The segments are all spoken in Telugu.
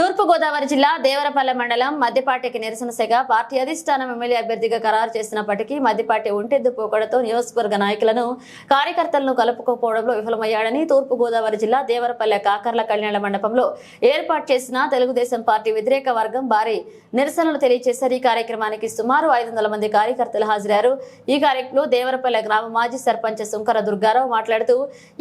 తూర్పుగోదావరి జిల్లా దేవరపల్లె మండలం మద్దిపాటికి నిరసన పార్టీ అధిష్టానం ఎమ్మెల్యే అభ్యర్థిగా ఖరారు చేసినప్పటికీ మద్దిపాటి ఒంటెద్దు పోకడతో నియోజకవర్గ నాయకులను కార్యకర్తలను కలుపుకోకపోవడంలో విఫలమయ్యాడని తూర్పుగోదావరి జిల్లా దేవరపల్లె కాకర్ల కళ్యాణ మండపంలో ఏర్పాటు చేసిన తెలుగుదేశం పార్టీ వ్యతిరేక వర్గం భారీ నిరసనలు తెలియజేశారు. ఈ కార్యక్రమానికి సుమారు ఐదు వందల మంది కార్యకర్తలు హాజరయ్యారు. ఈ కార్యక్రమంలో దేవరపల్లె గ్రామ మాజీ సర్పంచ్ సుంకర దుర్గారావు మాట్లాడుతూ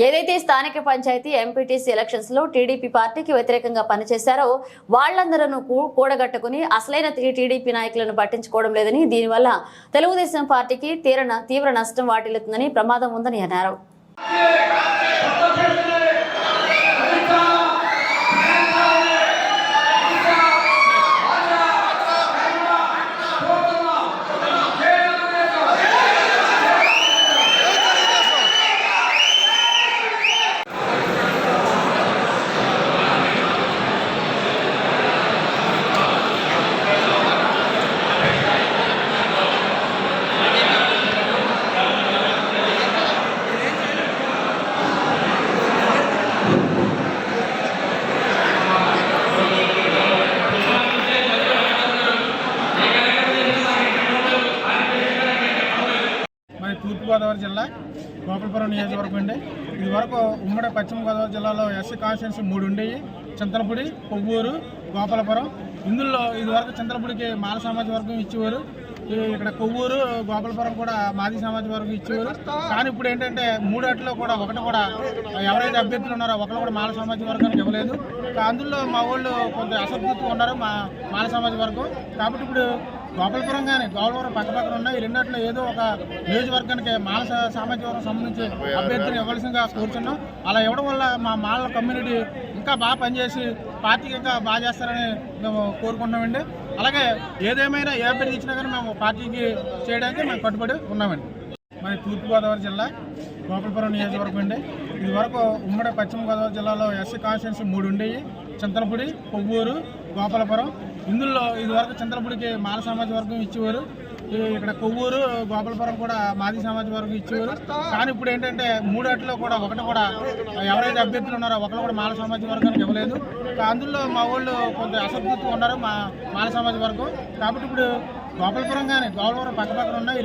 ఏదైతే స్థానిక పంచాయతీ ఎంపీటీసీ ఎలక్షన్స్లో టీడీపీ పార్టీకి వ్యతిరేకంగా పనిచేశారో వాళ్ళందరూ కూడగట్టుకుని అసలైన టీడీపీ నాయకులను పట్టించుకోవడం లేదని దీనివల్ల తెలుగుదేశం పార్టీకి తీరన తీవ్ర నష్టం వాటిల్లుతుందని ప్రమాదం ఉందని అన్నారు. తూర్పుగోదావరి జిల్లా గోపాలపురం నియోజకవర్గం అండి. ఇది వరకు ఉమ్మడి పశ్చిమ గోదావరి జిల్లాలో ఎస్సీ కాన్స్టిట్యున్సీ మూడు ఉండేవి. చింతలపూడి కొవ్వూరు గోపాలపురం. ఇందులో ఇది వరకు చింతలపూడికి మాల సామాజిక వర్గం ఇచ్చేవారు. ఇక్కడ కొవ్వూరు గోపాలపురం కూడా మాజీ సమాజం వర్గం ఇచ్చేవారు. కానీ ఇప్పుడు ఏంటంటే మూడేట్లో కూడా ఒకటి కూడా ఎవరైతే అభ్యర్థులు ఉన్నారో ఒకరు కూడా మాల సమాజ వర్గానికి ఇవ్వలేదు. అందులో మా వాళ్ళు కొంత అసంతృప్తిగా ఉన్నారు మా మాల సమాజ వర్గం. కాబట్టి ఇప్పుడు గోపాలపురం కానీ గోపాలపురం పక్క పక్కన ఉన్నాయి. ఈ రెండిట్లో ఏదో ఒక నియోజకవర్గానికి మాల సామాజిక వర్గం సంబంధించి అభ్యర్థిని ఇవ్వాల్సిందిగా కోరుచున్నాం. అలా ఇవ్వడం వల్ల మా మాల కమ్యూనిటీ ఇంకా బాగా పనిచేసి పార్టీకి ఇంకా బాగా చేస్తారని మేము కోరుకుంటున్నామండి. అలాగే ఏదేమైనా ఏ అభ్యర్థి ఇచ్చినా కానీ మేము పార్టీకి చేయడానికి మేము కట్టుబడి ఉన్నామండి. మరి తూర్పుగోదావరి జిల్లా గోపాలపురం నియోజకవర్గం అండి. ఇది వరకు ఉమ్మడి పశ్చిమ గోదావరి జిల్లాలో ఎస్సీ కాన్స్టిట్యున్సీ మూడు ఉండేవి. చింతలపూడి కొవ్వూరు గోపాలపురం. ఇందులో ఇది వరకు చింతలపూడికి మాల సామాజిక వర్గం ఇచ్చేవారు ఇక్కడ కొవ్వూరు గోపాలపురం కూడా మాజీ సమాజ వర్గం ఇచ్చేవారు. కానీ ఇప్పుడు ఏంటంటే మూడేట్లో కూడా ఒకటి కూడా ఎవరైతే అభ్యర్థులు ఉన్నారో ఒకరు కూడా మాల సామాజిక వర్గానికి ఇవ్వలేదు. అందులో మా వాళ్ళు కొంత అసంతృప్తిగా ఉన్నారు మా మాల సామాజిక వర్గం కాబట్టి ఇప్పుడు గోపాలపురం కానీ గోపాలపురం పక్క పక్కన ఉన్న ఈ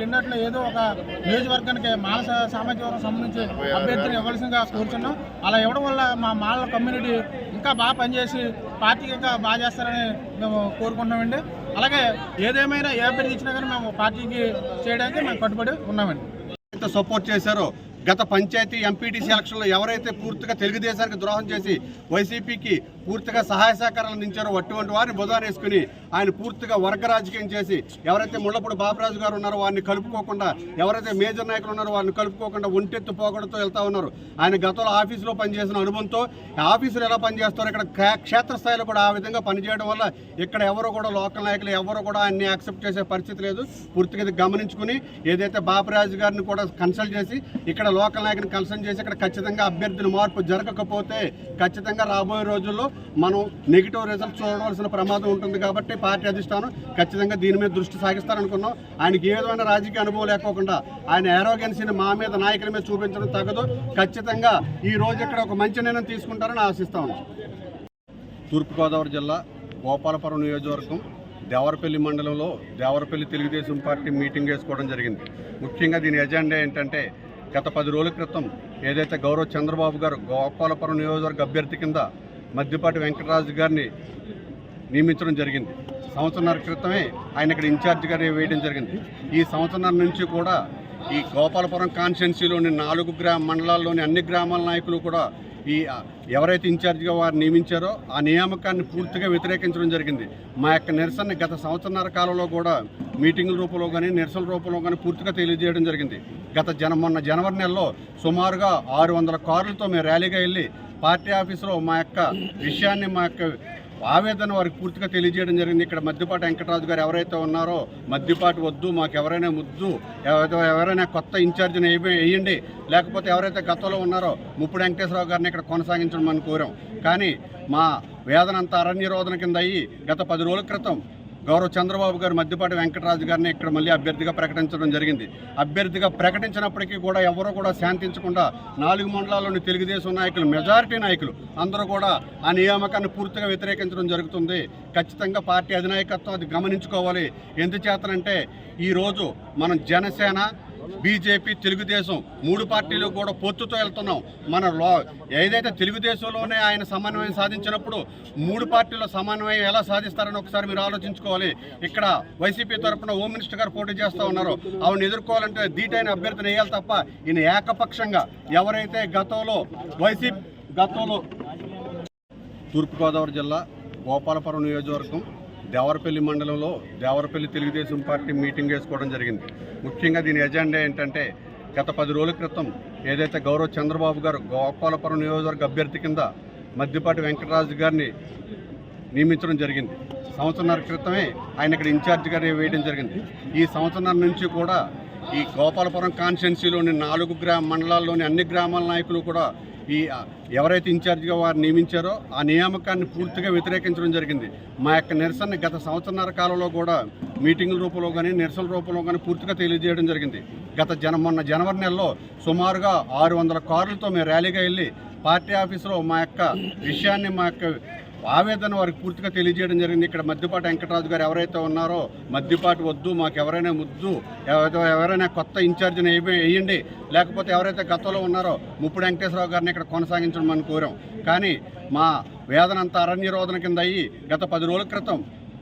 ఏదో ఒక నియోజకవర్గానికి మాల సా- సామాజిక వర్గం సంబంధించి అభ్యర్థిని ఇవ్వాల్సిందిగా కోరుచున్నాం. అలా ఇవ్వడం వల్ల మా మాల కమ్యూనిటీ ఇంకా బాగా పనిచేసి పార్టీకి ఇంకా బాగా చేస్తారని మేము కోరుకుంటున్నామండి. అలాగే ఏదేమైనా ఏ అభ్యర్థి ఇచ్చినా కానీ మేము పార్టీకి చేయడానికి మేము కట్టుబడి ఉన్నామండి. ఎంత సపోర్ట్ చేశారో గత పంచాయతీ ఎంపీటీసీ ఎలక్షన్లో ఎవరైతే పూర్తిగా తెలుగుదేశానికి ద్రోహం చేసి వైసీపీకి పూర్తిగా సహాయ సహకారాలు అందించారో అటువంటి వారిని బుధాన వేసుకుని ఆయన పూర్తిగా వర్గ రాజకీయం చేసి ఎవరైతే ముళ్ళపూడి బాబరాజు గారు ఉన్నారో వారిని కలుపుకోకుండా ఎవరైతే మేజర్ నాయకులు ఉన్నారో వారిని కలుపుకోకుండా ఒంటెత్తు పోగొడుతూ వెళ్తా ఉన్నారు. ఆయన గతంలో ఆఫీసులో పనిచేసిన అనుభవంతో ఆఫీసులు ఎలా పనిచేస్తారో ఇక్కడ క్షేత్రస్థాయిలో కూడా ఆ విధంగా పనిచేయడం వల్ల ఇక్కడ ఎవరు కూడా లోకల్ నాయకులు ఎవరు కూడా ఆయన్ని యాక్సెప్ట్ చేసే పరిస్థితి లేదు. పూర్తిగా గమనించుకుని ఏదైతే బాబరాజు గారిని కూడా కన్సల్ట్ చేసి ఇక్కడ లోకల్ నాయకుని కన్సల్ట్ చేసి ఇక్కడ ఖచ్చితంగా అభ్యర్థుల మార్పు జరగకపోతే ఖచ్చితంగా రాబోయే రోజుల్లో మనం నెగిటివ్ రిజల్ట్ చూడవలసిన ప్రమాదం ఉంటుంది కాబట్టి పార్టీ అధిష్టానం ఖచ్చితంగా దీని మీద దృష్టి సాగిస్తారనుకున్నాం. ఆయనకి ఏ విధమైన రాజకీయ అనుభవం లేకోకుండా ఆయన ఏరోగెన్సీని మా మీద నాయకుల మీద చూపించడం తగదు. ఖచ్చితంగా ఈ రోజు ఇక్కడ ఒక మంచి నిర్ణయం తీసుకుంటారని ఆశిస్తా ఉన్నాం. తూర్పుగోదావరి జిల్లా గోపాలపురం నియోజకవర్గం దేవరపల్లి మండలంలో దేవరపల్లి తెలుగుదేశం పార్టీ మీటింగ్ వేసుకోవడం జరిగింది. ముఖ్యంగా దీని ఎజెండా ఏంటంటే గత పది రోజుల క్రితం ఏదైతే గౌరవ చంద్రబాబు గారు గోపాలపురం నియోజకవర్గ అభ్యర్థి కింద మద్దిపాటి వెంకటరాజు గారిని నియమించడం జరిగింది. సంవత్సరాల క్రితమే ఆయన ఇక్కడ ఇన్ఛార్జిగా వేయడం జరిగింది. ఈ సంవత్సరం నుంచి కూడా ఈ గోపాలపురం కాన్స్టిట్యున్సీలోని నాలుగు గ్రామ మండలాల్లోని అన్ని గ్రామాల నాయకులు కూడా ఈ ఎవరైతే ఇన్ఛార్జిగా వారు నియమించారో ఆ నియామకాన్ని పూర్తిగా వ్యతిరేకించడం జరిగింది. మా యొక్క నిరసన గత సంవత్సరాల కాలంలో కూడా మీటింగుల రూపంలో కానీ నిరసన రూపంలో కానీ పూర్తిగా తెలియజేయడం జరిగింది. గత జన మొన్న జనవరి నెలలో సుమారుగా ఆరు వందల కార్లతో మేము ర్యాలీగా వెళ్ళి పార్టీ ఆఫీసులో మా యొక్క విషయాన్ని మా యొక్క ఆవేదన వారికి పూర్తిగా తెలియజేయడం జరిగింది. ఇక్కడ మద్దిపాటి వెంకటరాజు గారు ఎవరైతే ఉన్నారో మద్దిపాటి వద్దు మాకు ఎవరైనా ముద్దు ఎవరైనా కొత్త ఇన్ఛార్జిని వేయండి. లేకపోతే ఎవరైతే గతంలో ఉన్నారో ముప్పుడు వెంకటేశ్వరరావు గారిని ఇక్కడ కొనసాగించడం మనం కోరాం. కానీ మా వేదన అంతా అరణ్య రోదన కింద అయ్యి గత పది రోజుల క్రితం గౌరవ చంద్రబాబు గారు మధ్యపాటి వెంకటరాజు గారిని ఇక్కడ మళ్ళీ అభ్యర్థిగా ప్రకటించడం జరిగింది. అభ్యర్థిగా ప్రకటించినప్పటికీ కూడా ఎవరు కూడా శాంతించకుండా నాలుగు మండలాల్లోని తెలుగుదేశం నాయకులు మెజారిటీ నాయకులు అందరూ కూడా ఆ నియామకాన్ని పూర్తిగా వ్యతిరేకించడం జరుగుతుంది. ఖచ్చితంగా పార్టీ అధినాయకత్వం అది గమనించుకోవాలి. ఎందుచేతనంటే ఈరోజు మనం జనసేన బీజేపీ తెలుగుదేశం మూడు పార్టీలు కూడా పొత్తుతో వెళ్తున్నాం. మన లో ఏదైతే తెలుగుదేశంలోనే ఆయన సమన్వయం సాధించినప్పుడు మూడు పార్టీల సమన్వయం ఎలా సాధిస్తారని ఒకసారి మీరు ఆలోచించుకోవాలి. ఇక్కడ వైసీపీ తరఫున హోమ్ మినిస్టర్ గారు పోటీ చేస్తూ ఉన్నారు. ఆవిడ ఎదుర్కోవాలంటే ధీటైన అభ్యర్థిని వేయాలి తప్ప ఈయన ఏకపక్షంగా ఎవరైతే గతంలో వైసీపీ గతంలో తూర్పుగోదావరి జిల్లా గోపాలపురం నియోజకవర్గం దేవరపల్లి మండలంలో దేవరపల్లి తెలుగుదేశం పార్టీ మీటింగ్ వేసుకోవడం జరిగింది. ముఖ్యంగా దీని ఎజెండా ఏంటంటే గత పది రోజుల క్రితం ఏదైతే గౌరవ చంద్రబాబు గారు గోపాలపురం నియోజకవర్గ అభ్యర్థి కింద మద్దిపాటి వెంకటరాజు గారిని నియమించడం జరిగింది. సంవత్సరాల క్రితమే ఆయన ఇక్కడ ఇన్ఛార్జిగా వేయడం జరిగింది. ఈ సంవత్సరన్నర నుంచి కూడా ఈ గోపాలపురం కాన్స్టిట్యున్సీలోని నాలుగు గ్రామ మండలాల్లోని అన్ని గ్రామాల నాయకులు కూడా ఈ ఎవరైతే ఇన్ఛార్జిగా వారు నియమించారో ఆ నియామకాన్ని పూర్తిగా వ్యతిరేకించడం జరిగింది. మా యొక్క నిరసన గత సంవత్సరాల కాలంలో కూడా మీటింగుల రూపంలో కానీ నిరసన రూపంలో కానీ పూర్తిగా తెలియజేయడం జరిగింది. గత జన మొన్న జనవరి నెలలో సుమారుగా ఆరు వందల కార్లతో మేము ర్యాలీగా వెళ్ళి పార్టీ ఆఫీసులో మా యొక్క విషయాన్ని మా యొక్క ఆవేదన వారికి పూర్తిగా తెలియజేయడం జరిగింది. ఇక్కడ మద్దిపాటి వెంకటరాజు గారు ఎవరైతే ఉన్నారో మద్దిపాటి వద్దు మాకు ఎవరైనా ముద్దు ఎవరైనా కొత్త ఇన్ఛార్జిని వేయండి. లేకపోతే ఎవరైతే గతంలో ఉన్నారో ముప్పుడు వెంకటేశ్వరరావు గారిని ఇక్కడ కొనసాగించడం మనం కోరాం. కానీ మా వేదన అంతా అరణ్యరోధన కింద అయ్యి గత పది రోజుల క్రితం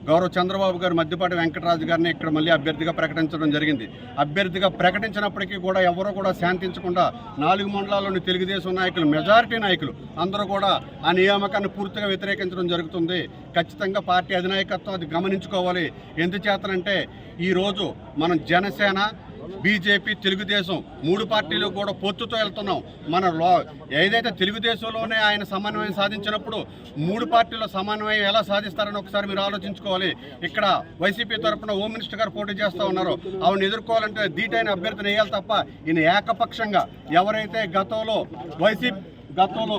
గౌరవ చంద్రబాబు గారు మధ్యపాటి వెంకటరాజు గారిని ఇక్కడ మళ్ళీ అభ్యర్థిగా ప్రకటించడం జరిగింది. అభ్యర్థిగా ప్రకటించినప్పటికీ కూడా ఎవరూ కూడా శాంతించకుండా నాలుగు మండలాల్లోని తెలుగుదేశం నాయకులు మెజారిటీ నాయకులు అందరూ కూడా ఆ నియామకాన్ని పూర్తిగా వ్యతిరేకించడం జరుగుతుంది. ఖచ్చితంగా పార్టీ అధినాయకత్వం అది గమనించుకోవాలి. ఎందుచేతనంటే ఈరోజు మనం జనసేన బీజేపీ తెలుగుదేశం మూడు పార్టీలు కూడా పొత్తుతో వెళ్తున్నాం. మన లో ఏదైతే తెలుగుదేశంలోనే ఆయన సమన్వయం సాధించినప్పుడు మూడు పార్టీల సమన్వయం ఎలా సాధిస్తారని ఒకసారి మీరు ఆలోచించుకోవాలి. ఇక్కడ వైసీపీ తరఫున హోమ్ మినిస్టర్ గారు పోటీ చేస్తూ ఉన్నారు. ఆవిడని ఎదుర్కోవాలంటే ధీటైన అభ్యర్థిని వేయాలి తప్ప ఈయన ఏకపక్షంగా ఎవరైతే గతంలో వైసీపీ గతంలో